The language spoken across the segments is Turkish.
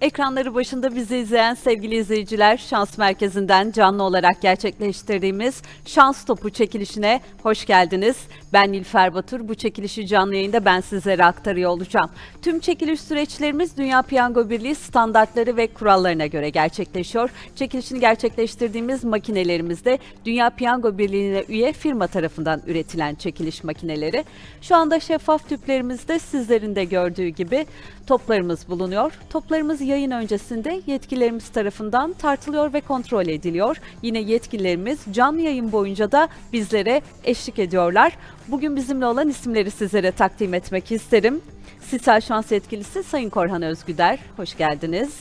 Ekranları başında bizi izleyen sevgili izleyiciler, Şans Merkezi'nden canlı olarak gerçekleştirdiğimiz Şans Topu çekilişine hoş geldiniz. Ben Nilfer Batur. Bu çekilişi canlı yayında ben sizlere aktarıyor olacağım. Tüm çekiliş süreçlerimiz Dünya Piyango Birliği standartları ve kurallarına göre gerçekleşiyor. Çekilişini gerçekleştirdiğimiz makinelerimiz de Dünya Piyango Birliği'ne üye firma tarafından üretilen çekiliş makineleri. Şu anda şeffaf tüplerimizde sizlerin de gördüğü gibi toplarımız bulunuyor. Toplarımız yayın öncesinde yetkililerimiz tarafından tartılıyor ve kontrol ediliyor. Yine yetkililerimiz canlı yayın boyunca da bizlere eşlik ediyorlar. Bugün bizimle olan isimleri sizlere takdim etmek isterim. Sisal Şans Yetkilisi Sayın Korhan Özgüder, hoş geldiniz.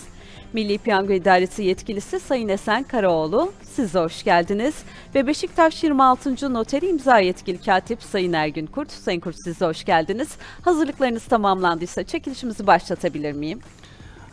Milli Piyango İdaresi Yetkilisi Sayın Esen Karaoğlu, siz de hoş geldiniz. Ve Beşiktaş 26. Noteri İmza Yetkili Katip Sayın Ergün Kurt, Sayın Kurt siz de hoş geldiniz. Hazırlıklarınız tamamlandıysa çekilişimizi başlatabilir miyim?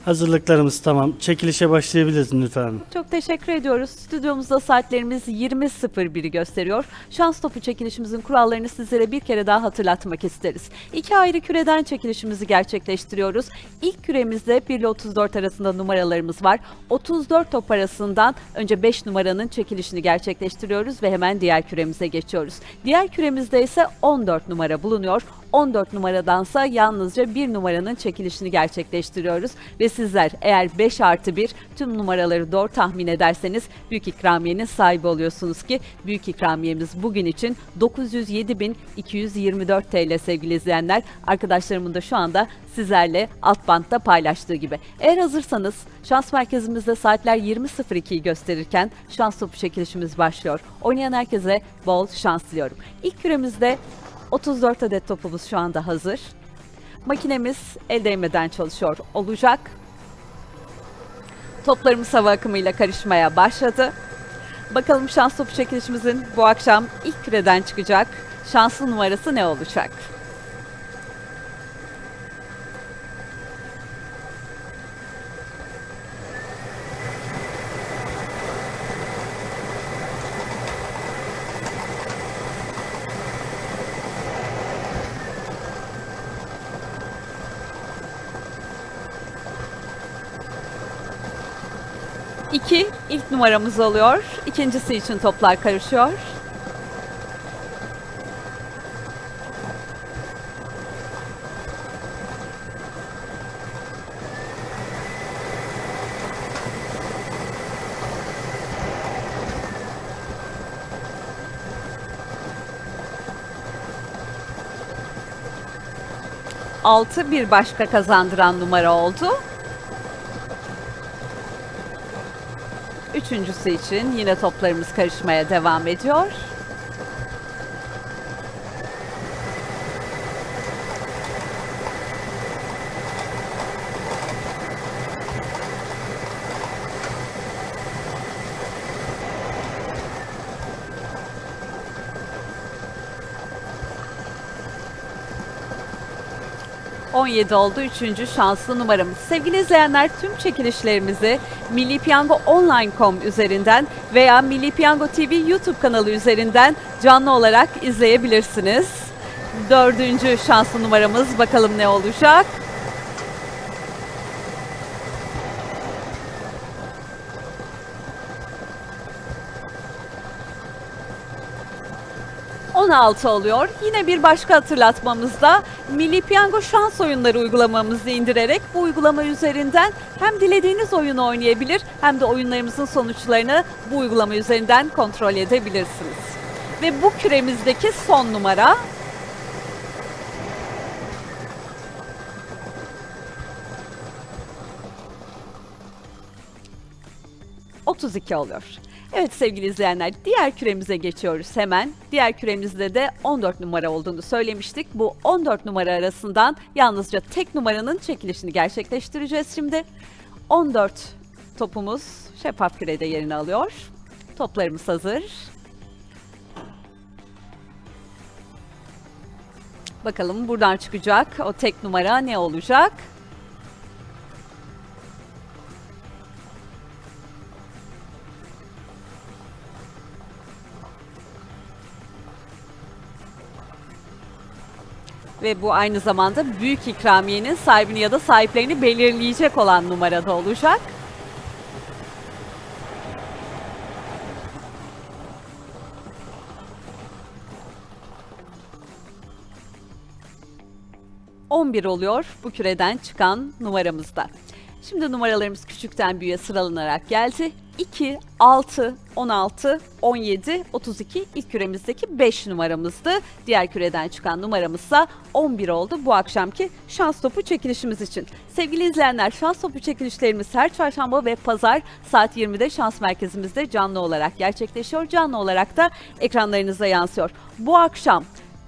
Hazırlıklarımız tamam. Çekilişe başlayabiliriz Nilüfer Hanım. Çok teşekkür ediyoruz. Stüdyomuzda saatlerimiz 20.01'i gösteriyor. Şans topu çekilişimizin kurallarını sizlere bir kere daha hatırlatmak isteriz. İki ayrı küreden çekilişimizi gerçekleştiriyoruz. İlk küremizde 1 ile 34 arasında numaralarımız var. 34 top arasından önce 5 numaranın çekilişini gerçekleştiriyoruz ve hemen diğer küremize geçiyoruz. Diğer küremizde ise 14 numara bulunuyor. 14 numaradansa yalnızca 1 numaranın çekilişini gerçekleştiriyoruz. Ve sizler eğer 5 artı 1 tüm numaraları doğru tahmin ederseniz büyük ikramiyenin sahibi oluyorsunuz ki büyük ikramiyemiz bugün için 907.224 TL sevgili izleyenler. Arkadaşlarımın da şu anda sizlerle alt bantta paylaştığı gibi. Eğer hazırsanız şans merkezimizde saatler 20.02'yi gösterirken şans topu çekilişimiz başlıyor. Oynayan herkese bol şans diliyorum. İlk küremizde 34 adet topumuz şu anda hazır. Makinemiz el değmeden çalışıyor olacak. Toplarımız hava akımıyla karışmaya başladı. Bakalım şans topu çekilişimizin bu akşam ilk küreden çıkacak şanslı numarası ne olacak? İki ilk numaramız oluyor. İkincisi için toplar karışıyor. Altı bir başka kazandıran numara oldu. Üçüncüsü için yine toplarımız karışmaya devam ediyor. ...17 oldu. Üçüncü şanslı numaramız. Sevgili izleyenler tüm çekilişlerimizi Milli Piyango Online.com üzerinden veya Milli Piyango TV YouTube kanalı üzerinden canlı olarak izleyebilirsiniz. Dördüncü şanslı numaramız bakalım ne olacak? ...16 oluyor. Yine bir başka hatırlatmamızda Milli Piyango şans oyunları uygulamamızı indirerek bu uygulama üzerinden hem dilediğiniz oyunu oynayabilir hem de oyunlarımızın sonuçlarını bu uygulama üzerinden kontrol edebilirsiniz. Ve bu küremizdeki son numara ...32 oluyor. Evet sevgili izleyenler diğer küremize geçiyoruz hemen. Diğer küremizde de 14 numara olduğunu söylemiştik. Bu 14 numara arasından yalnızca tek numaranın çekilişini gerçekleştireceğiz şimdi. 14 topumuz şeffaf kürede yerini alıyor. Toplarımız hazır. Bakalım buradan çıkacak o tek numara ne olacak? Ve bu aynı zamanda büyük ikramiyenin sahibini ya da sahiplerini belirleyecek olan numarada olacak. ...11 oluyor bu küreden çıkan numaramızda. Şimdi numaralarımız küçükten büyüğe sıralanarak geldi. 2, 6, 16, 17, 32 ilk küremizdeki 5 numaramızdı. Diğer küreden çıkan numaramızsa 11 oldu bu akşamki şans topu çekilişimiz için. Sevgili izleyenler şans topu çekilişlerimiz her çarşamba ve pazar saat 20'de şans merkezimizde canlı olarak gerçekleşiyor. Canlı olarak da ekranlarınıza yansıyor. Bu akşam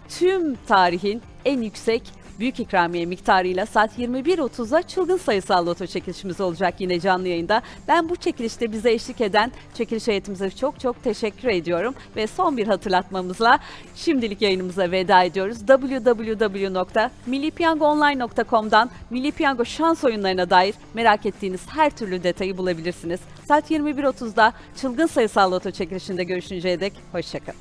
tüm tarihin en yüksek büyük ikramiye miktarıyla saat 21.30'da çılgın sayısal loto çekilişimiz olacak yine canlı yayında. Ben bu çekilişte bize eşlik eden çekiliş heyetimize çok çok teşekkür ediyorum. Ve son bir hatırlatmamızla şimdilik yayınımıza veda ediyoruz. www.millipiyangoonline.com'dan Milli Piyango şans oyunlarına dair merak ettiğiniz her türlü detayı bulabilirsiniz. Saat 21.30'da çılgın sayısal loto çekilişinde görüşünceye dek hoşçakalın.